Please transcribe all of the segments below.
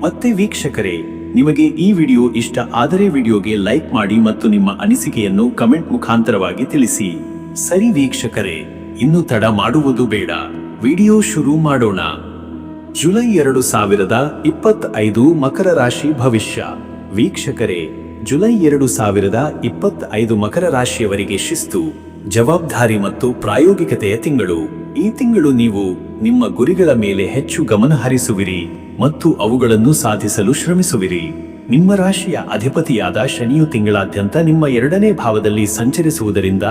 ಮತ್ತೆ ವೀಕ್ಷಕರೇ, ನಿಮಗೆ ಈ ವಿಡಿಯೋ ಇಷ್ಟ ಆದರೆ ವಿಡಿಯೋಗೆ ಲೈಕ್ ಮಾಡಿ ಮತ್ತು ನಿಮ್ಮ ಅನಿಸಿಕೆಯನ್ನು ಕಮೆಂಟ್ ಮುಖಾಂತರವಾಗಿ ತಿಳಿಸಿ. ಸರಿ ವೀಕ್ಷಕರೇ, ಇನ್ನು ತಡ ಮಾಡುವುದು ಬೇಡ. ವಿಡಿಯೋ ಶುರು ಮಾಡೋಣ. ಜುಲೈ ಎರಡು ಸಾವಿರದ ಇಪ್ಪತ್ತೈದು ಮಕರ ರಾಶಿ ಭವಿಷ್ಯ. ವೀಕ್ಷಕರೇ, ಜುಲೈ ಎರಡು ಸಾವಿರದ ಇಪ್ಪತ್ತೈದು ಮಕರ ರಾಶಿಯವರಿಗೆ ಶಿಸ್ತು, ಜವಾಬ್ದಾರಿ ಮತ್ತು ಪ್ರಾಯೋಗಿಕತೆಯ ತಿಂಗಳು. ಈ ತಿಂಗಳು ನೀವು ನಿಮ್ಮ ಗುರಿಗಳ ಮೇಲೆ ಹೆಚ್ಚು ಗಮನ ಹರಿಸುವಿರಿ ಮತ್ತು ಅವುಗಳನ್ನು ಸಾಧಿಸಲು ಶ್ರಮಿಸುವಿರಿ. ನಿಮ್ಮ ರಾಶಿಯ ಅಧಿಪತಿಯಾದ ಶನಿಯು ತಿಂಗಳಾದ್ಯಂತ ನಿಮ್ಮ ಎರಡನೇ ಭಾವದಲ್ಲಿ ಸಂಚರಿಸುವುದರಿಂದ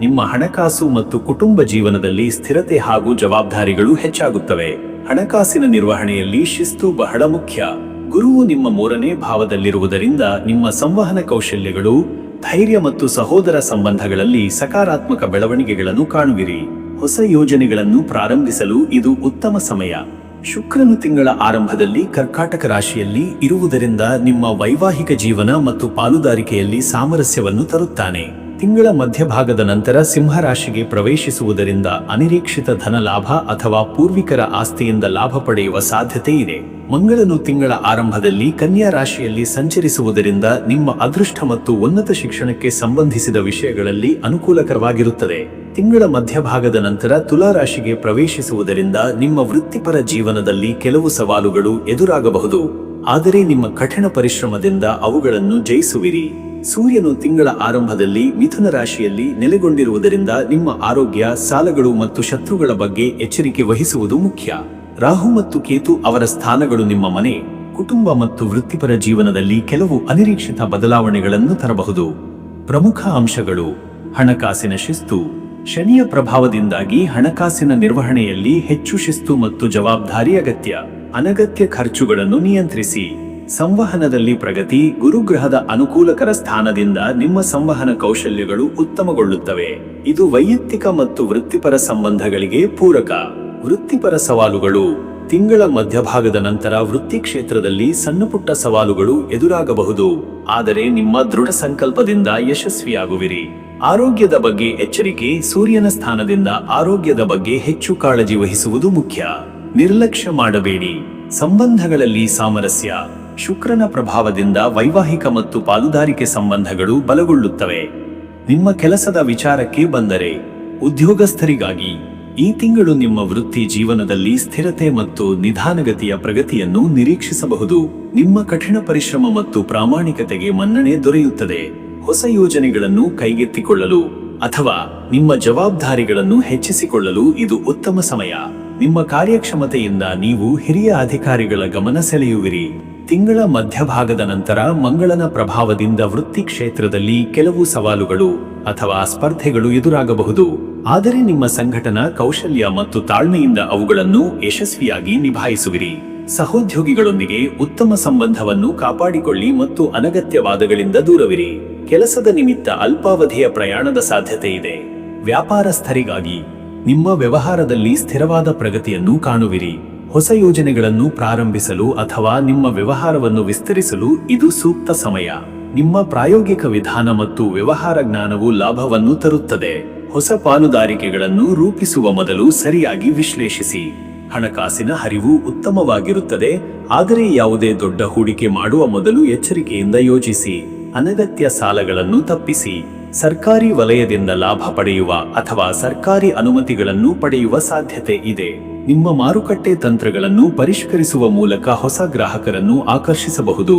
ನಿಮ್ಮ ಹಣಕಾಸು ಮತ್ತು ಕುಟುಂಬ ಜೀವನದಲ್ಲಿ ಸ್ಥಿರತೆ ಹಾಗೂ ಜವಾಬ್ದಾರಿಗಳು ಹೆಚ್ಚಾಗುತ್ತವೆ. ಹಣಕಾಸಿನ ನಿರ್ವಹಣೆಯಲ್ಲಿ ಶಿಸ್ತು ಬಹಳ ಮುಖ್ಯ. ಗುರುವು ನಿಮ್ಮ ಮೂರನೇ ಭಾವದಲ್ಲಿರುವುದರಿಂದ ನಿಮ್ಮ ಸಂವಹನ ಕೌಶಲ್ಯಗಳು, ಧೈರ್ಯ ಮತ್ತು ಸಹೋದರ ಸಂಬಂಧಗಳಲ್ಲಿ ಸಕಾರಾತ್ಮಕ ಬೆಳವಣಿಗೆಗಳನ್ನು ಕಾಣುವಿರಿ. ಹೊಸ ಯೋಜನೆಗಳನ್ನು ಪ್ರಾರಂಭಿಸಲು ಇದು ಉತ್ತಮ ಸಮಯ. ಶುಕ್ರನು ತಿಂಗಳ ಆರಂಭದಲ್ಲಿ ಕರ್ಕಾಟಕ ರಾಶಿಯಲ್ಲಿ ಇರುವುದರಿಂದ ನಿಮ್ಮ ವೈವಾಹಿಕ ಜೀವನ ಮತ್ತು ಪಾಲುದಾರಿಕೆಯಲ್ಲಿ ಸಾಮರಸ್ಯವನ್ನು ತರುತ್ತಾನೆ. ತಿಂಗಳ ಮಧ್ಯಭಾಗದ ನಂತರ ಸಿಂಹರಾಶಿಗೆ ಪ್ರವೇಶಿಸುವುದರಿಂದ ಅನಿರೀಕ್ಷಿತ ಧನ ಲಾಭ ಅಥವಾ ಪೂರ್ವಿಕರ ಆಸ್ತಿಯಿಂದ ಲಾಭ ಪಡೆಯುವ ಸಾಧ್ಯತೆ ಇದೆ. ಮಂಗಳನು ತಿಂಗಳ ಆರಂಭದಲ್ಲಿ ಕನ್ಯಾ ರಾಶಿಯಲ್ಲಿ ಸಂಚರಿಸುವುದರಿಂದ ನಿಮ್ಮ ಅದೃಷ್ಟ ಮತ್ತು ಉನ್ನತ ಶಿಕ್ಷಣಕ್ಕೆ ಸಂಬಂಧಿಸಿದ ವಿಷಯಗಳಲ್ಲಿ ಅನುಕೂಲಕರವಾಗಿರುತ್ತದೆ. ತಿಂಗಳ ಮಧ್ಯಭಾಗದ ನಂತರ ತುಲಾ ರಾಶಿಗೆ ಪ್ರವೇಶಿಸುವುದರಿಂದ ನಿಮ್ಮ ವೃತ್ತಿಪರ ಜೀವನದಲ್ಲಿ ಕೆಲವು ಸವಾಲುಗಳು ಎದುರಾಗಬಹುದು. ಆದರೆ ನಿಮ್ಮ ಕಠಿಣ ಪರಿಶ್ರಮದಿಂದ ಅವುಗಳನ್ನು ಜಯಿಸುವಿರಿ. ಸೂರ್ಯನು ತಿಂಗಳ ಆರಂಭದಲ್ಲಿ ಮಿಥುನ ರಾಶಿಯಲ್ಲಿ ನೆಲೆಗೊಂಡಿರುವುದರಿಂದ ನಿಮ್ಮ ಆರೋಗ್ಯ, ಸಾಲಗಳು ಮತ್ತು ಶತ್ರುಗಳ ಬಗ್ಗೆ ಎಚ್ಚರಿಕೆ ವಹಿಸುವುದು ಮುಖ್ಯ. ರಾಹು ಮತ್ತು ಕೇತು ಅವರ ಸ್ಥಾನಗಳು ನಿಮ್ಮ ಮನೆ, ಕುಟುಂಬ ಮತ್ತು ವೃತ್ತಿಪರ ಜೀವನದಲ್ಲಿ ಕೆಲವು ಅನಿರೀಕ್ಷಿತ ಬದಲಾವಣೆಗಳನ್ನು ತರಬಹುದು. ಪ್ರಮುಖ ಅಂಶಗಳು, ಹಣಕಾಸಿನ ಶಿಸ್ತು, ಶನಿಯ ಪ್ರಭಾವದಿಂದಾಗಿ ಹಣಕಾಸಿನ ನಿರ್ವಹಣೆಯಲ್ಲಿ ಹೆಚ್ಚು ಶಿಸ್ತು ಮತ್ತು ಜವಾಬ್ದಾರಿ ಅಗತ್ಯ. ಅನಗತ್ಯ ಖರ್ಚುಗಳನ್ನು ನಿಯಂತ್ರಿಸಿ. ಸಂವಹನದಲ್ಲಿ ಪ್ರಗತಿ, ಗುರುಗ್ರಹದ ಅನುಕೂಲಕರ ಸ್ಥಾನದಿಂದ ನಿಮ್ಮ ಸಂವಹನ ಕೌಶಲ್ಯಗಳು ಉತ್ತಮಗೊಳ್ಳುತ್ತವೆ. ಇದು ವೈಯಕ್ತಿಕ ಮತ್ತು ವೃತ್ತಿಪರ ಸಂಬಂಧಗಳಿಗೆ ಪೂರಕ. ವೃತ್ತಿಪರ ಸವಾಲುಗಳು. ತಿಂಗಳ ಮಧ್ಯಭಾಗದ ನಂತರ ವೃತ್ತಿ ಕ್ಷೇತ್ರದಲ್ಲಿ ಸಣ್ಣಪುಟ್ಟ ಸವಾಲುಗಳು ಎದುರಾಗಬಹುದು. ಆದರೆ ನಿಮ್ಮ ದೃಢ ಸಂಕಲ್ಪದಿಂದ ಯಶಸ್ವಿಯಾಗುವಿರಿ. ಆರೋಗ್ಯದ ಬಗ್ಗೆ ಎಚ್ಚರಿಕೆ, ಸೂರ್ಯನ ಸ್ಥಾನದಿಂದ ಆರೋಗ್ಯದ ಬಗ್ಗೆ ಹೆಚ್ಚು ಕಾಳಜಿ ವಹಿಸುವುದು ಮುಖ್ಯ. ನಿರ್ಲಕ್ಷ್ಯ ಮಾಡಬೇಡಿ. ಸಂಬಂಧಗಳಲ್ಲಿ ಸಾಮರಸ್ಯ. ಶುಕ್ರನ ಪ್ರಭಾವದಿಂದ ವೈವಾಹಿಕ ಮತ್ತು ಪಾಲುದಾರಿಕೆ ಸಂಬಂಧಗಳು ಬಲಗೊಳ್ಳುತ್ತವೆ. ನಿಮ್ಮ ಕೆಲಸದ ವಿಚಾರಕ್ಕೆ ಬಂದರೆ, ಉದ್ಯೋಗಸ್ಥರಿಗಾಗಿ. ಈ ತಿಂಗಳು ನಿಮ್ಮ ವೃತ್ತಿ ಜೀವನದಲ್ಲಿ ಸ್ಥಿರತೆ ಮತ್ತು ನಿಧಾನಗತಿಯ ಪ್ರಗತಿಯನ್ನು ನಿರೀಕ್ಷಿಸಬಹುದು. ನಿಮ್ಮ ಕಠಿಣ ಪರಿಶ್ರಮ ಮತ್ತು ಪ್ರಾಮಾಣಿಕತೆಗೆ ಮನ್ನಣೆ ದೊರೆಯುತ್ತದೆ. ಹೊಸ ಯೋಜನೆಗಳನ್ನು ಕೈಗೆತ್ತಿಕೊಳ್ಳಲು ಅಥವಾ ನಿಮ್ಮ ಜವಾಬ್ದಾರಿಗಳನ್ನು ಹೆಚ್ಚಿಸಿಕೊಳ್ಳಲು ಇದು ಉತ್ತಮ ಸಮಯ. ನಿಮ್ಮ ಕಾರ್ಯಕ್ಷಮತೆಯಿಂದ ನೀವು ಹಿರಿಯ ಅಧಿಕಾರಿಗಳ ಗಮನ ಸೆಳೆಯುವಿರಿ. ತಿಂಗಳ ಮಧ್ಯಭಾಗದ ನಂತರ ಮಂಗಳನ ಪ್ರಭಾವದಿಂದ ವೃತ್ತಿ ಕ್ಷೇತ್ರದಲ್ಲಿ ಕೆಲವು ಸವಾಲುಗಳು ಅಥವಾ ಸ್ಪರ್ಧೆಗಳು ಎದುರಾಗಬಹುದು. ಆದರೆ ನಿಮ್ಮ ಸಂಘಟನಾ ಕೌಶಲ್ಯ ಮತ್ತು ತಾಳ್ಮೆಯಿಂದ ಅವುಗಳನ್ನು ಯಶಸ್ವಿಯಾಗಿ ನಿಭಾಯಿಸುವಿರಿ. ಸಹೋದ್ಯೋಗಿಗಳೊಂದಿಗೆ ಉತ್ತಮ ಸಂಬಂಧವನ್ನು ಕಾಪಾಡಿಕೊಳ್ಳಿ ಮತ್ತು ಅನಗತ್ಯವಾದಗಳಿಂದ ದೂರವಿರಿ. ಕೆಲಸದ ನಿಮಿತ್ತ ಅಲ್ಪಾವಧಿಯ ಪ್ರಯಾಣದ ಸಾಧ್ಯತೆ ಇದೆ. ವ್ಯಾಪಾರಸ್ಥರಿಗಾಗಿ ನಿಮ್ಮ ವ್ಯವಹಾರದಲ್ಲಿ ಸ್ಥಿರವಾದ ಪ್ರಗತಿಯನ್ನು ಕಾಣುವಿರಿ. ಹೊಸ ಯೋಜನೆಗಳನ್ನು ಪ್ರಾರಂಭಿಸಲು ಅಥವಾ ನಿಮ್ಮ ವ್ಯವಹಾರವನ್ನು ವಿಸ್ತರಿಸಲು ಇದು ಸೂಕ್ತ ಸಮಯ. ನಿಮ್ಮ ಪ್ರಾಯೋಗಿಕ ವಿಧಾನ ಮತ್ತು ವ್ಯವಹಾರ ಜ್ಞಾನವು ಲಾಭವನ್ನು ತರುತ್ತದೆ. ಹೊಸ ಪಾಲುದಾರಿಕೆಗಳನ್ನು ರೂಪಿಸುವ ಮೊದಲು ಸರಿಯಾಗಿ ವಿಶ್ಲೇಷಿಸಿ. ಹಣಕಾಸಿನ ಹರಿವು ಉತ್ತಮವಾಗಿರುತ್ತದೆ. ಆದರೆ ಯಾವುದೇ ದೊಡ್ಡ ಹೂಡಿಕೆ ಮಾಡುವ ಮೊದಲು ಎಚ್ಚರಿಕೆಯಿಂದ ಯೋಚಿಸಿ ಅನಗತ್ಯ ಸಾಲಗಳನ್ನು ತಪ್ಪಿಸಿ. ಸರ್ಕಾರಿ ವಲಯದಿಂದ ಲಾಭ ಪಡೆಯುವ ಅಥವಾ ಸರ್ಕಾರಿ ಅನುಮತಿಗಳನ್ನು ಪಡೆಯುವ ಸಾಧ್ಯತೆ ಇದೆ. ನಿಮ್ಮ ಮಾರುಕಟ್ಟೆ ತಂತ್ರಗಳನ್ನು ಪರಿಷ್ಕರಿಸುವ ಮೂಲಕ ಹೊಸ ಗ್ರಾಹಕರನ್ನು ಆಕರ್ಷಿಸಬಹುದು.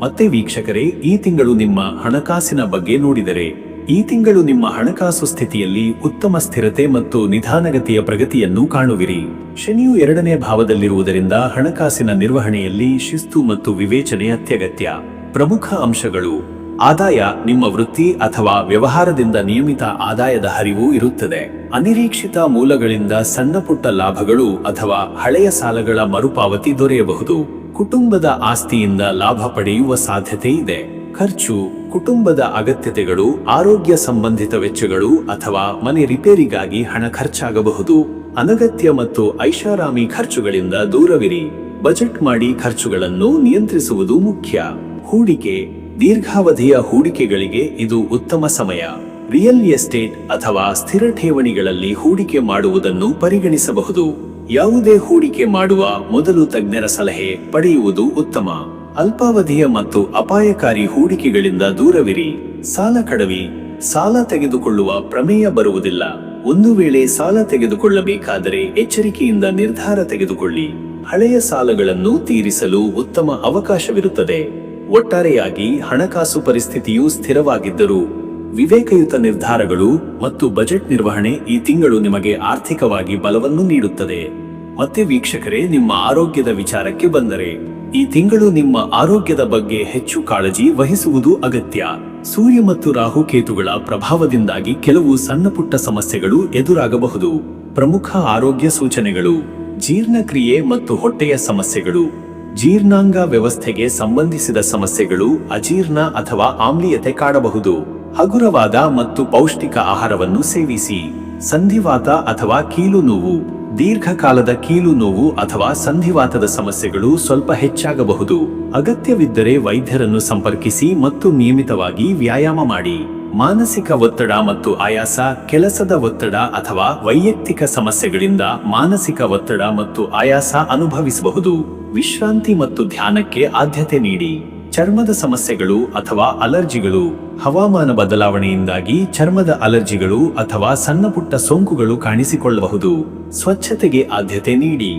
ಮತ್ತೆ ವೀಕ್ಷಕರೇ, ಈ ತಿಂಗಳು ನಿಮ್ಮ ಹಣಕಾಸಿನ ಬಗ್ಗೆ ನೋಡಿದರೆ. ಈ ತಿಂಗಳು ನಿಮ್ಮ ಹಣಕಾಸು ಸ್ಥಿತಿಯಲ್ಲಿ ಉತ್ತಮ ಸ್ಥಿರತೆ ಮತ್ತು ನಿಧಾನಗತಿಯ ಪ್ರಗತಿಯನ್ನು ಕಾಣುವಿರಿ. ಶನಿಯು ಎರಡನೇ ಭಾವದಲ್ಲಿರುವುದರಿಂದ ಹಣಕಾಸಿನ ನಿರ್ವಹಣೆಯಲ್ಲಿ ಶಿಸ್ತು ಮತ್ತು ವಿವೇಚನೆ ಅತ್ಯಗತ್ಯ. ಪ್ರಮುಖ ಅಂಶಗಳು. ಆದಾಯ ನಿಮ್ಮ ವೃತ್ತಿ ಅಥವಾ ವ್ಯವಹಾರದಿಂದ ನಿಯಮಿತ ಆದಾಯದ ಹರಿವು ಇರುತ್ತದೆ. ಅನಿರೀಕ್ಷಿತ ಮೂಲಗಳಿಂದ ಸಣ್ಣ ಪುಟ್ಟ ಲಾಭಗಳು ಅಥವಾ ಹಳೆಯ ಸಾಲಗಳ ಮರುಪಾವತಿ ದೊರೆಯಬಹುದು. ಕುಟುಂಬದ ಆಸ್ತಿಯಿಂದ ಲಾಭ ಪಡೆಯುವ ಸಾಧ್ಯತೆ ಇದೆ. ಖರ್ಚು, ಕುಟುಂಬದ ಅಗತ್ಯತೆಗಳು, ಆರೋಗ್ಯ ಸಂಬಂಧಿತ ವೆಚ್ಚಗಳು ಅಥವಾ ಮನೆ ರಿಪೇರಿಗಾಗಿ ಹಣ ಖರ್ಚಾಗಬಹುದು. ಅನಗತ್ಯ ಮತ್ತು ಐಷಾರಾಮಿ ಖರ್ಚುಗಳಿಂದ ದೂರವಿರಿ. ಬಜೆಟ್ ಮಾಡಿ ಖರ್ಚುಗಳನ್ನು ನಿಯಂತ್ರಿಸುವುದು ಮುಖ್ಯ. ಹೂಡಿಕೆ ದೀರ್ಘಾವಧಿಯ ಹೂಡಿಕೆಗಳಿಗೆ ಇದು ಉತ್ತಮ ಸಮಯ. ರಿಯಲ್ ಎಸ್ಟೇಟ್ ಅಥವಾ ಸ್ಥಿರ ಠೇವಣಿಗಳಲ್ಲಿ ಹೂಡಿಕೆ ಮಾಡುವುದನ್ನು ಪರಿಗಣಿಸಬಹುದು. ಯಾವುದೇ ಹೂಡಿಕೆ ಮಾಡುವ ಮೊದಲು ತಜ್ಞರ ಸಲಹೆ ಪಡೆಯುವುದು ಉತ್ತಮ. ಅಲ್ಪಾವಧಿಯ ಮತ್ತು ಅಪಾಯಕಾರಿ ಹೂಡಿಕೆಗಳಿಂದ ದೂರವಿರಿ. ಸಾಲ ಕಡವಿ ಸಾಲ ತೆಗೆದುಕೊಳ್ಳುವ ಪ್ರಮೇಯ ಬರುವುದಿಲ್ಲ. ಒಂದು ವೇಳೆ ಸಾಲ ತೆಗೆದುಕೊಳ್ಳಬೇಕಾದರೆ ಎಚ್ಚರಿಕೆಯಿಂದ ನಿರ್ಧಾರ ತೆಗೆದುಕೊಳ್ಳಿ. ಹಳೆಯ ಸಾಲಗಳನ್ನು ತೀರಿಸಲು ಉತ್ತಮ ಅವಕಾಶವಿರುತ್ತದೆ. ಒಟ್ಟಾರೆಯಾಗಿ ಹಣಕಾಸು ಪರಿಸ್ಥಿತಿಯು ಸ್ಥಿರವಾಗಿದ್ದರು ವಿವೇಕಯುತ ನಿರ್ಧಾರಗಳು ಮತ್ತು ಬಜೆಟ್ ನಿರ್ವಹಣೆ ಈ ತಿಂಗಳು ನಿಮಗೆ ಆರ್ಥಿಕವಾಗಿ ಬಲವನ್ನು ನೀಡುತ್ತದೆ. ಮತ್ತೆ ವೀಕ್ಷಕರೇ, ನಿಮ್ಮ ಆರೋಗ್ಯದ ವಿಚಾರಕ್ಕೆ ಬಂದರೆ, ಈ ತಿಂಗಳು ನಿಮ್ಮ ಆರೋಗ್ಯದ ಬಗ್ಗೆ ಹೆಚ್ಚು ಕಾಳಜಿ ವಹಿಸುವುದು ಅಗತ್ಯ. ಸೂರ್ಯ ಮತ್ತು ರಾಹುಕೇತುಗಳ ಪ್ರಭಾವದಿಂದಾಗಿ ಕೆಲವು ಸಣ್ಣ ಪುಟ್ಟ ಸಮಸ್ಯೆಗಳು ಎದುರಾಗಬಹುದು. ಪ್ರಮುಖ ಆರೋಗ್ಯ ಸೂಚನೆಗಳು, ಜೀರ್ಣಕ್ರಿಯೆ ಮತ್ತು ಹೊಟ್ಟೆಯ ಸಮಸ್ಯೆಗಳು. ಜೀರ್ಣಾಂಗ ವ್ಯವಸ್ಥೆಗೆ ಸಂಬಂಧಿಸಿದ ಸಮಸ್ಯೆಗಳು ಅಜೀರ್ಣ ಅಥವಾ ಆಮ್ಲೀಯತೆ ಕಾಡಬಹುದು ಹಗುರವಾದ ಮತ್ತು ಪೌಷ್ಟಿಕ ಆಹಾರವನ್ನು ಸೇವಿಸಿ. ಸಂಧಿವಾತ ಅಥವಾ ಕೀಲು ನೋವು. ದೀರ್ಘಕಾಲದ ಕೀಲು ನೋವು ಅಥವಾ ಸಂಧಿವಾತದ ಸಮಸ್ಯೆಗಳು ಸ್ವಲ್ಪ ಹೆಚ್ಚಾಗಬಹುದು. ಅಗತ್ಯವಿದ್ದರೆ ವೈದ್ಯರನ್ನು ಸಂಪರ್ಕಿಸಿ ಮತ್ತು ನಿಯಮಿತವಾಗಿ ವ್ಯಾಯಾಮ ಮಾಡಿ. ಮಾನಸಿಕ ಒತ್ತಡ ಮತ್ತು ಆಯಾಸ, ಕೆಲಸದ ಒತ್ತಡ ಅಥವಾ ವೈಯಕ್ತಿಕ ಸಮಸ್ಯೆಗಳಿಂದ ಮಾನಸಿಕ ಒತ್ತಡ ಮತ್ತು ಆಯಾಸ ಅನುಭವಿಸಬಹುದು. ವಿಶ್ರಾಂತಿ ಮತ್ತು ಧ್ಯಾನಕ್ಕೆ ಆದ್ಯತೆ ನೀಡಿ. ಚರ್ಮದ ಸಮಸ್ಯೆಗಳು ಅಥವಾ ಅಲರ್ಜಿಗಳು, ಹವಾಮಾನ ಬದಲಾವಣೆಯಿಂದಾಗಿ ಚರ್ಮದ ಅಲರ್ಜಿಗಳು ಅಥವಾ ಸಣ್ಣಪುಟ್ಟ ಸೋಂಕುಗಳು ಕಾಣಿಸಿಕೊಳ್ಳಬಹುದು. ಸ್ವಚ್ಛತೆಗೆ ಆದ್ಯತೆ ನೀಡಿ.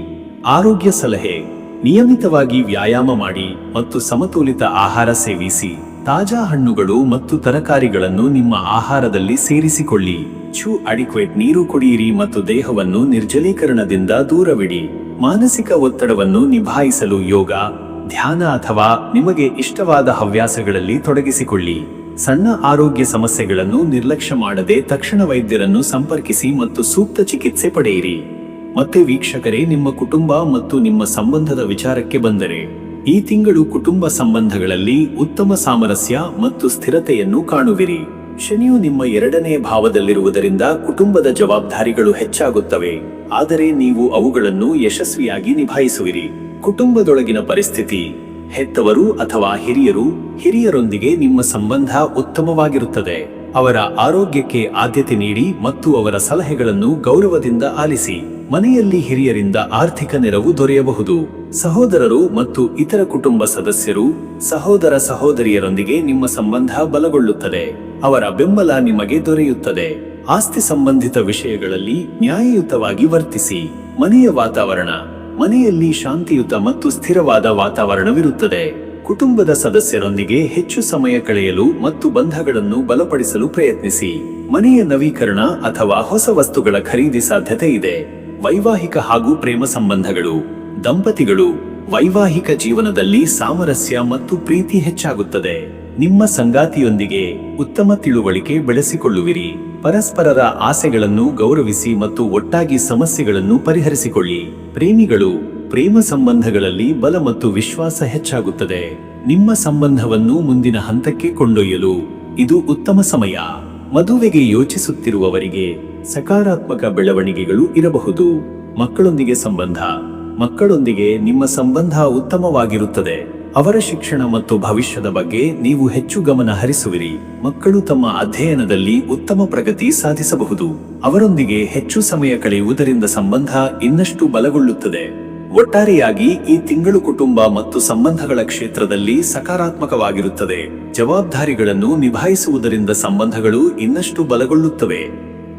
ಆರೋಗ್ಯ ಸಲಹೆ. ನಿಯಮಿತವಾಗಿ ವ್ಯಾಯಾಮ ಮಾಡಿ ಮತ್ತು ಸಮತೋಲಿತ ಆಹಾರ ಸೇವಿಸಿ. ತಾಜಾ ಹಣ್ಣುಗಳು ಮತ್ತು ತರಕಾರಿಗಳನ್ನು ನಿಮ್ಮ ಆಹಾರದಲ್ಲಿ ಸೇರಿಸಿಕೊಳ್ಳಿ. ಚು ಅಡಿಕ್ವೇಟ್ ನೀರು ಕುಡಿಯಿರಿ ಮತ್ತು ದೇಹವನ್ನು ನಿರ್ಜಲೀಕರಣದಿಂದ ದೂರವಿಡಿ. ಮಾನಸಿಕ ಒತ್ತಡವನ್ನು ನಿಭಾಯಿಸಲು ಯೋಗ, ಧ್ಯಾನ ಅಥವಾ ನಿಮಗೆ ಇಷ್ಟವಾದ ಹವ್ಯಾಸಗಳಲ್ಲಿ ತೊಡಗಿಸಿಕೊಳ್ಳಿ. ಸಣ್ಣ ಆರೋಗ್ಯ ಸಮಸ್ಯೆಗಳನ್ನು ನಿರ್ಲಕ್ಷ್ಯ ಮಾಡದೆ ತಕ್ಷಣ ವೈದ್ಯರನ್ನು ಸಂಪರ್ಕಿಸಿ ಮತ್ತು ಸೂಕ್ತ ಚಿಕಿತ್ಸೆ ಪಡೆಯಿರಿ. ಮತ್ತೆ ವೀಕ್ಷಕರೇ, ನಿಮ್ಮ ಕುಟುಂಬ ಮತ್ತು ನಿಮ್ಮ ಸಂಬಂಧದ ವಿಚಾರಕ್ಕೆ ಬಂದರೆ. ಈ ತಿಂಗಳು ಕುಟುಂಬ ಸಂಬಂಧಗಳಲ್ಲಿ ಉತ್ತಮ ಸಾಮರಸ್ಯ ಮತ್ತು ಸ್ಥಿರತೆಯನ್ನು ಕಾಣುವಿರಿ. ಶನಿಯು ನಿಮ್ಮ ಎರಡನೇ ಭಾವದಲ್ಲಿರುವುದರಿಂದ ಕುಟುಂಬದ ಜವಾಬ್ದಾರಿಗಳು ಹೆಚ್ಚಾಗುತ್ತವೆ. ಆದರೆ ನೀವು ಅವುಗಳನ್ನು ಯಶಸ್ವಿಯಾಗಿ ನಿಭಾಯಿಸುವಿರಿ. ಕುಟುಂಬದೊಳಗಿನ ಪರಿಸ್ಥಿತಿ, ಹೆತ್ತವರು ಅಥವಾ ಹಿರಿಯರು, ಹಿರಿಯರೊಂದಿಗೆ ನಿಮ್ಮ ಸಂಬಂಧ ಉತ್ತಮವಾಗಿರುತ್ತದೆ. ಅವರ ಆರೋಗ್ಯಕ್ಕೆ ಆದ್ಯತೆ ನೀಡಿ ಮತ್ತು ಅವರ ಸಲಹೆಗಳನ್ನು ಗೌರವದಿಂದ ಆಲಿಸಿ. ಮನೆಯಲ್ಲಿ ಹಿರಿಯರಿಂದ ಆರ್ಥಿಕ ನೆರವು ದೊರೆಯಬಹುದು. ಸಹೋದರರು ಮತ್ತು ಇತರ ಕುಟುಂಬ ಸದಸ್ಯರು ಸಹೋದರ ಸಹೋದರಿಯರೊಂದಿಗೆ ನಿಮ್ಮ ಸಂಬಂಧ ಬಲಗೊಳ್ಳುತ್ತದೆ. ಅವರ ಬೆಂಬಲ ನಿಮಗೆ ದೊರೆಯುತ್ತದೆ. ಆಸ್ತಿ ಸಂಬಂಧಿತ ವಿಷಯಗಳಲ್ಲಿ ನ್ಯಾಯಯುತವಾಗಿ ವರ್ತಿಸಿ. ಮನೆಯ ವಾತಾವರಣ. ಮನೆಯಲ್ಲಿ ಶಾಂತಿಯುತ ಮತ್ತು ಸ್ಥಿರವಾದ ವಾತಾವರಣವಿರುತ್ತದೆ. ಕುಟುಂಬದ ಸದಸ್ಯರೊಂದಿಗೆ ಹೆಚ್ಚು ಸಮಯ ಕಳೆಯಲು ಮತ್ತು ಬಂಧಗಳನ್ನು ಬಲಪಡಿಸಲು ಪ್ರಯತ್ನಿಸಿ. ಮನೆಯ ನವೀಕರಣ ಅಥವಾ ಹೊಸ ವಸ್ತುಗಳ ಖರೀದಿ ಸಾಧ್ಯತೆ ಇದೆ. ವೈವಾಹಿಕ ಹಾಗೂ ಪ್ರೇಮ ಸಂಬಂಧಗಳು. ದಂಪತಿಗಳು ವೈವಾಹಿಕ ಜೀವನದಲ್ಲಿ ಸಾಮರಸ್ಯ ಮತ್ತು ಪ್ರೀತಿ ಹೆಚ್ಚಾಗುತ್ತದೆ. ನಿಮ್ಮ ಸಂಗಾತಿಯೊಂದಿಗೆ ಉತ್ತಮ ತಿಳುವಳಿಕೆ ಬೆಳೆಸಿಕೊಳ್ಳುವಿರಿ. ಪರಸ್ಪರರ ಆಸೆಗಳನ್ನು ಗೌರವಿಸಿ ಮತ್ತು ಒಟ್ಟಾಗಿ ಸಮಸ್ಯೆಗಳನ್ನು ಪರಿಹರಿಸಿಕೊಳ್ಳಿ. ಪ್ರೇಮಿಗಳು ಪ್ರೇಮ ಸಂಬಂಧಗಳಲ್ಲಿ ಬಲ ಮತ್ತು ವಿಶ್ವಾಸ ಹೆಚ್ಚಾಗುತ್ತದೆ. ನಿಮ್ಮ ಸಂಬಂಧವನ್ನು ಮುಂದಿನ ಹಂತಕ್ಕೆ ಕೊಂಡೊಯ್ಯಲು ಇದು ಉತ್ತಮ ಸಮಯ. ಮದುವೆಗೆ ಯೋಚಿಸುತ್ತಿರುವವರಿಗೆ ಸಕಾರಾತ್ಮಕ ಬೆಳವಣಿಗೆಗಳು ಇರಬಹುದು. ಮಕ್ಕಳೊಂದಿಗೆ ಸಂಬಂಧ. ಮಕ್ಕಳೊಂದಿಗೆ ನಿಮ್ಮ ಸಂಬಂಧ ಉತ್ತಮವಾಗಿರುತ್ತದೆ. ಅವರ ಶಿಕ್ಷಣ ಮತ್ತು ಭವಿಷ್ಯದ ಬಗ್ಗೆ ನೀವು ಹೆಚ್ಚು ಗಮನ ಹರಿಸುವಿರಿ. ಮಕ್ಕಳು ತಮ್ಮ ಅಧ್ಯಯನದಲ್ಲಿ ಉತ್ತಮ ಪ್ರಗತಿ ಸಾಧಿಸಬಹುದು. ಅವರೊಂದಿಗೆ ಹೆಚ್ಚು ಸಮಯ ಕಳೆಯುವುದರಿಂದ ಸಂಬಂಧ ಇನ್ನಷ್ಟು ಬಲಗೊಳ್ಳುತ್ತದೆ. ಒಟ್ಟಾರೆಯಾಗಿ ಈ ತಿಂಗಳು ಕುಟುಂಬ ಮತ್ತು ಸಂಬಂಧಗಳ ಕ್ಷೇತ್ರದಲ್ಲಿ ಸಕಾರಾತ್ಮಕವಾಗಿರುತ್ತದೆ. ಜವಾಬ್ದಾರಿಗಳನ್ನು ನಿಭಾಯಿಸುವುದರಿಂದ ಸಂಬಂಧಗಳು ಇನ್ನಷ್ಟು ಬಲಗೊಳ್ಳುತ್ತವೆ.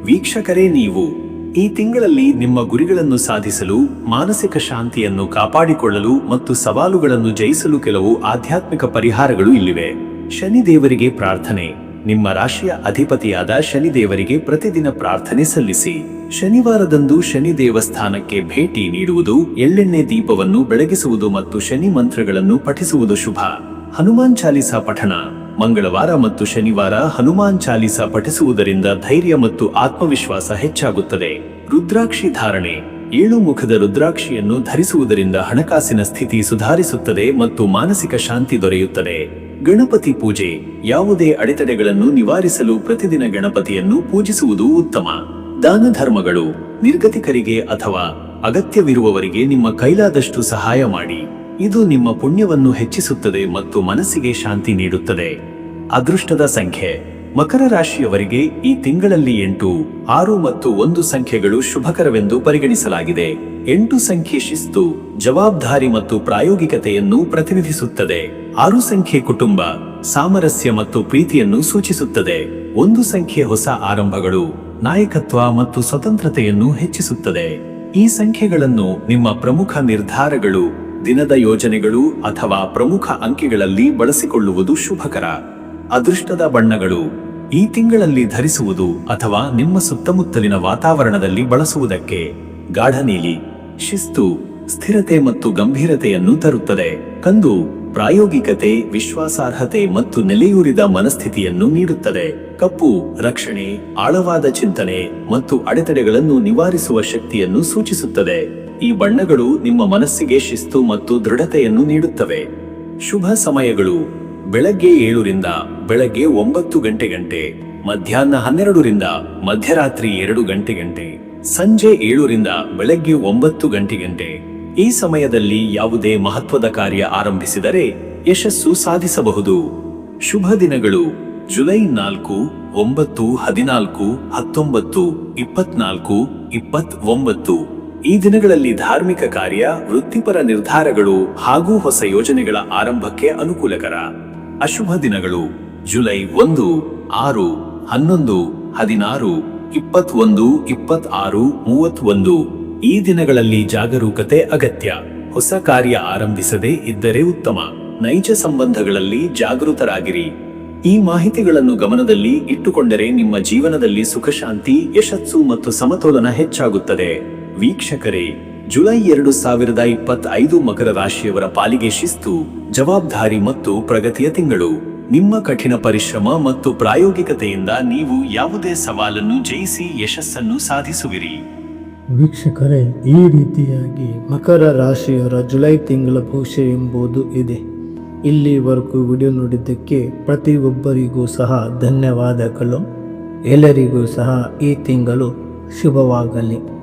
ವೀಕ್ಷಕರೇ, ನೀವು ಈ ತಿಂಗಳಲ್ಲಿ ನಿಮ್ಮ ಗುರಿಗಳನ್ನು ಸಾಧಿಸಲು, ಮಾನಸಿಕ ಶಾಂತಿಯನ್ನು ಕಾಪಾಡಿಕೊಳ್ಳಲು ಮತ್ತು ಸವಾಲುಗಳನ್ನು ಜಯಿಸಲು ಕೆಲವು ಆಧ್ಯಾತ್ಮಿಕ ಪರಿಹಾರಗಳು ಇಲ್ಲಿವೆ. ಶನಿದೇವರಿಗೆ ಪ್ರಾರ್ಥನೆ. ನಿಮ್ಮ ರಾಶಿಯ ಅಧಿಪತಿಯಾದ ಶನಿದೇವರಿಗೆ ಪ್ರತಿದಿನ ಪ್ರಾರ್ಥನೆ ಸಲ್ಲಿಸಿ. ಶನಿವಾರದಂದು ಶನಿ ದೇವಸ್ಥಾನಕ್ಕೆ ಭೇಟಿ ನೀಡುವುದು, ಎಳ್ಳೆಣ್ಣೆ ದೀಪವನ್ನು ಬೆಳಗಿಸುವುದು ಮತ್ತು ಶನಿ ಮಂತ್ರಗಳನ್ನು ಪಠಿಸುವುದು ಶುಭ. ಹನುಮಾನ್ ಚಾಲಿಸಾ ಪಠಣ. ಮಂಗಳವಾರ ಮತ್ತು ಶನಿವಾರ ಹನುಮಾನ್ ಚಾಲಿಸಾ ಪಠಿಸುವುದರಿಂದ ಧೈರ್ಯ ಮತ್ತು ಆತ್ಮವಿಶ್ವಾಸ ಹೆಚ್ಚಾಗುತ್ತದೆ. ರುದ್ರಾಕ್ಷಿ ಧಾರಣೆ. ಏಳು ಮುಖದ ರುದ್ರಾಕ್ಷಿಯನ್ನು ಧರಿಸುವುದರಿಂದ ಹಣಕಾಸಿನ ಸ್ಥಿತಿ ಸುಧಾರಿಸುತ್ತದೆ ಮತ್ತು ಮಾನಸಿಕ ಶಾಂತಿ ದೊರೆಯುತ್ತದೆ. ಗಣಪತಿ ಪೂಜೆ. ಯಾವುದೇ ಅಡೆತಡೆಗಳನ್ನು ನಿವಾರಿಸಲು ಪ್ರತಿದಿನ ಗಣಪತಿಯನ್ನು ಪೂಜಿಸುವುದು ಉತ್ತಮ. ದಾನ ಧರ್ಮಗಳು ನಿರ್ಗತಿಕರಿಗೆ ಅಥವಾ ಅಗತ್ಯವಿರುವವರಿಗೆ ನಿಮ್ಮ ಕೈಲಾದಷ್ಟು ಸಹಾಯ ಮಾಡಿ. ಇದು ನಿಮ್ಮ ಪುಣ್ಯವನ್ನು ಹೆಚ್ಚಿಸುತ್ತದೆ ಮತ್ತು ಮನಸ್ಸಿಗೆ ಶಾಂತಿ ನೀಡುತ್ತದೆ. ಅದೃಷ್ಟದ ಸಂಖ್ಯೆ ಮಕರ ರಾಶಿಯವರಿಗೆ ಈ ತಿಂಗಳಲ್ಲಿ ಎಂಟು, ಆರು ಮತ್ತು ಒಂದು ಸಂಖ್ಯೆಗಳು ಶುಭಕರವೆಂದು ಪರಿಗಣಿಸಲಾಗಿದೆ. ಎಂಟು ಸಂಖ್ಯೆ ಶಿಸ್ತು, ಜವಾಬ್ದಾರಿ ಮತ್ತು ಪ್ರಾಯೋಗಿಕತೆಯನ್ನು ಪ್ರತಿನಿಧಿಸುತ್ತದೆ. ಆರು ಸಂಖ್ಯೆ ಕುಟುಂಬ, ಸಾಮರಸ್ಯ ಮತ್ತು ಪ್ರೀತಿಯನ್ನು ಸೂಚಿಸುತ್ತದೆ. ಒಂದು ಸಂಖ್ಯೆ ಹೊಸ ಆರಂಭಗಳು ನಾಯಕತ್ವ ಮತ್ತು ಸ್ವತಂತ್ರತೆಯನ್ನು ಹೆಚ್ಚಿಸುತ್ತದೆ. ಈ ಸಂಖ್ಯೆಗಳನ್ನು ನಿಮ್ಮ ಪ್ರಮುಖ ನಿರ್ಧಾರಗಳು, ದಿನದ ಯೋಜನೆಗಳು ಅಥವಾ ಪ್ರಮುಖ ಅಂಕಿಗಳಲ್ಲಿ ಬಳಸಿಕೊಳ್ಳುವುದು ಶುಭಕರ. ಅದೃಷ್ಟದ ಬಣ್ಣಗಳು, ಈ ತಿಂಗಳಲ್ಲಿ ಧರಿಸುವುದು ಅಥವಾ ನಿಮ್ಮ ಸುತ್ತಮುತ್ತಲಿನ ವಾತಾವರಣದಲ್ಲಿ ಬಳಸುವುದಕ್ಕೆ. ಗಾಢನೀಲಿ ಶಿಸ್ತು, ಸ್ಥಿರತೆ ಮತ್ತು ಗಂಭೀರತೆಯನ್ನು ತರುತ್ತದೆ. ಕಂದು ಪ್ರಾಯೋಗಿಕತೆ, ವಿಶ್ವಾಸಾರ್ಹತೆ ಮತ್ತು ನೆಲೆಯೂರಿದ ಮನಸ್ಥಿತಿಯನ್ನು ನೀಡುತ್ತದೆ. ಕಪ್ಪು, ರಕ್ಷಣೆ, ಆಳವಾದ ಚಿಂತನೆ ಮತ್ತು ಅಡೆತಡೆಗಳನ್ನು ನಿವಾರಿಸುವ ಶಕ್ತಿಯನ್ನು ಸೂಚಿಸುತ್ತದೆ. ಈ ಬಣ್ಣಗಳು ನಿಮ್ಮ ಮನಸ್ಸಿಗೆ ಶಿಸ್ತು ಮತ್ತು ದೃಢತೆಯನ್ನು ನೀಡುತ್ತವೆ. ಶುಭ ಸಮಯಗಳು. ಬೆಳಗ್ಗೆ ಏಳರಿಂದ ಬೆಳಗ್ಗೆ ಒಂಬತ್ತು ಗಂಟೆ ಗಂಟೆ, ಮಧ್ಯಾಹ್ನ ಹನ್ನೆರಡರಿಂದ ಮಧ್ಯರಾತ್ರಿ ಎರಡು ಗಂಟೆ ಗಂಟೆ, ಸಂಜೆ ಏಳರಿಂದ ಬೆಳಗ್ಗೆ ಒಂಬತ್ತು ಗಂಟೆ ಗಂಟೆ ಈ ಸಮಯದಲ್ಲಿ ಯಾವುದೇ ಮಹತ್ವದ ಕಾರ್ಯ ಆರಂಭಿಸಿದರೆ ಯಶಸ್ಸು ಸಾಧಿಸಬಹುದು. ಶುಭ ದಿನಗಳು. ಜುಲೈ ನಾಲ್ಕು, ಒಂಬತ್ತು, ಹದಿನಾಲ್ಕು, ಹತ್ತೊಂಬತ್ತು, ಇಪ್ಪತ್ನಾಲ್ಕು ಇಪ್ಪತ್ ಒಂಬತ್ತು ಈ ದಿನಗಳಲ್ಲಿ ಧಾರ್ಮಿಕ ಕಾರ್ಯ, ವೃತ್ತಿಪರ ನಿರ್ಧಾರಗಳು ಹಾಗೂ ಹೊಸ ಯೋಜನೆಗಳ ಆರಂಭಕ್ಕೆ ಅನುಕೂಲಕರ. ಅಶುಭ ದಿನಗಳು. ಜುಲೈ ಒಂದು, ಆರು, ಹನ್ನೊಂದು, ಹದಿನಾರು, ಇಪ್ಪತ್ತೊಂದು, ಇಪ್ಪತ್ತಾರು, ಮೂವತ್ತೊಂದು. ಈ ದಿನಗಳಲ್ಲಿ ಜಾಗರೂಕತೆ ಅಗತ್ಯ. ಹೊಸ ಕಾರ್ಯ ಆರಂಭಿಸದೇ ಇದ್ದರೆ ಉತ್ತಮ. ನೈಜ ಸಂಬಂಧಗಳಲ್ಲಿ ಜಾಗೃತರಾಗಿರಿ. ಈ ಮಾಹಿತಿಗಳನ್ನು ಗಮನದಲ್ಲಿ ಇಟ್ಟುಕೊಂಡರೆ ನಿಮ್ಮ ಜೀವನದಲ್ಲಿ ಸುಖಶಾಂತಿ, ಯಶಸ್ಸು ಮತ್ತು ಸಮತೋಲನ ಹೆಚ್ಚಾಗುತ್ತದೆ. ವೀಕ್ಷಕರೇ, ಜುಲೈ ಎರಡು ಸಾವಿರದ ಇಪ್ಪತ್ತೈದು ಮಕರ ರಾಶಿಯವರ ಪಾಲಿಗೆ ಶಿಸ್ತು, ಜವಾಬ್ದಾರಿ ಮತ್ತು ಪ್ರಗತಿಯ ತಿಂಗಳು. ನಿಮ್ಮ ಕಠಿಣ ಪರಿಶ್ರಮ ಮತ್ತು ಪ್ರಾಯೋಗಿಕತೆಯಿಂದ ನೀವು ಯಾವುದೇ ಸವಾಲನ್ನು ಜಯಿಸಿ ಯಶಸ್ಸನ್ನು ಸಾಧಿಸುವಿರಿ. ವೀಕ್ಷಕರೇ, ಈ ರೀತಿಯಾಗಿ ಮಕರ ರಾಶಿಯವರ ಜುಲೈ ತಿಂಗಳ ಭವಿಷ್ಯ ಎಂಬುದು ಇದೆ. ಇಲ್ಲಿವರೆಗೂ ವಿಡಿಯೋ ನೋಡಿದ್ದಕ್ಕೆ ಪ್ರತಿಯೊಬ್ಬರಿಗೂ ಸಹ ಧನ್ಯವಾದಗಳು. ಎಲ್ಲರಿಗೂ ಸಹ ಈ ತಿಂಗಳು ಶುಭವಾಗಲಿ.